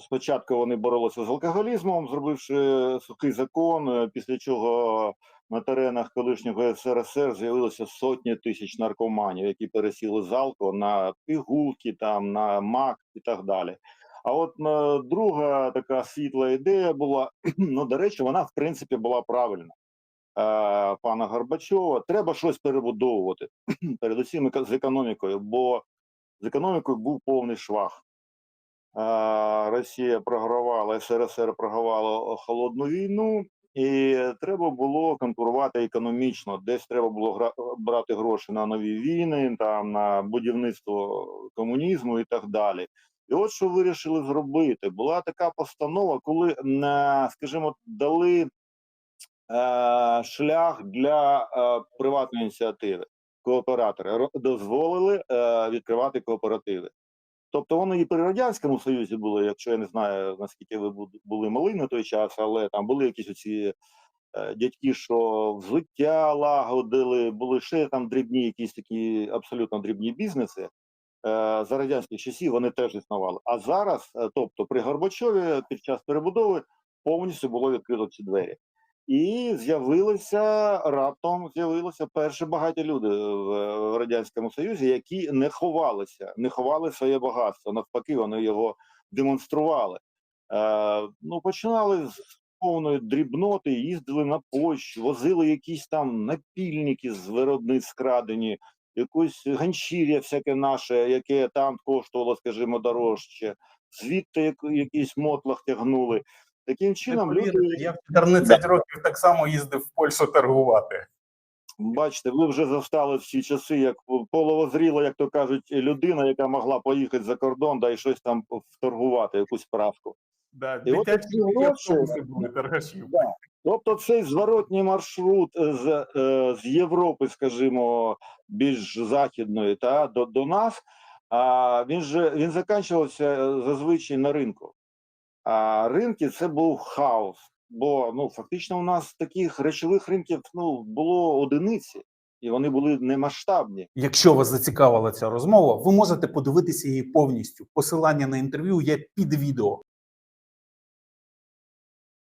спочатку вони боролися з алкоголізмом, зробивши сухий закон, е, після чого на теренах колишнього СРСР з'явилося сотні тисяч наркоманів, які пересіли з алко на пігулки, там на мак і так далі. А от е, друга така світла ідея була, ну до речі, вона в принципі була правильна. Е, пана Горбачова, треба щось перебудовувати, передусім з економікою, бо з економікою був повний швах. Е, Росія програвала, СРСР програвала холодну війну, і треба було конкурувати економічно. Десь треба було гра- брати гроші на нові війни, там на будівництво комунізму і так далі. І от що вирішили зробити. Була така постанова, коли, м, е, скажімо, дали е, шлях для е, приватної ініціативи. Кооператори дозволили е, відкривати кооперативи. Тобто вони і при радянському союзі були, якщо я не знаю наскільки ви були мали на той час, але там були якісь оці е, дядьки, що взуття лагодили, були ще там дрібні, якісь такі абсолютно дрібні бізнеси. Е, за радянських часів вони теж існували. А зараз, е, тобто при Горбачові під час перебудови повністю було відкрито ці двері. І з'явилися раптом з'явилися перші багаті люди в, радянському союзі, які не ховалися, не ховали своє багатство. Навпаки, вони його демонстрували. Е, ну починали з повної дрібноти, їздили на пощу, возили якісь там напільники з виробництв скрадені, якусь ганчір'я всяке наше, яке там коштувало, скажімо, дорожче, звідти як- якийсь мотлах тягнули. Таким чином, люди я в 14 років так само їздив в Польщу торгувати. Бачите, ви вже застали всі часи, як половозріла, як то кажуть, людина, яка могла поїхати за кордон, да і щось там вторгувати, якусь справку. Да, от дитячі гроші- були торгашів. Тобто цей зворотній маршрут е, з, е, з Європи, скажімо, більш західної та до, до нас, а він же він закінчувався е, зазвичай на ринку. А ринки це був хаос. Бо ну фактично у нас таких речових ринків ну було одиниці, і вони були немасштабні. Якщо вас зацікавила ця розмова, ви можете подивитися її повністю. Посилання на інтерв'ю є під відео.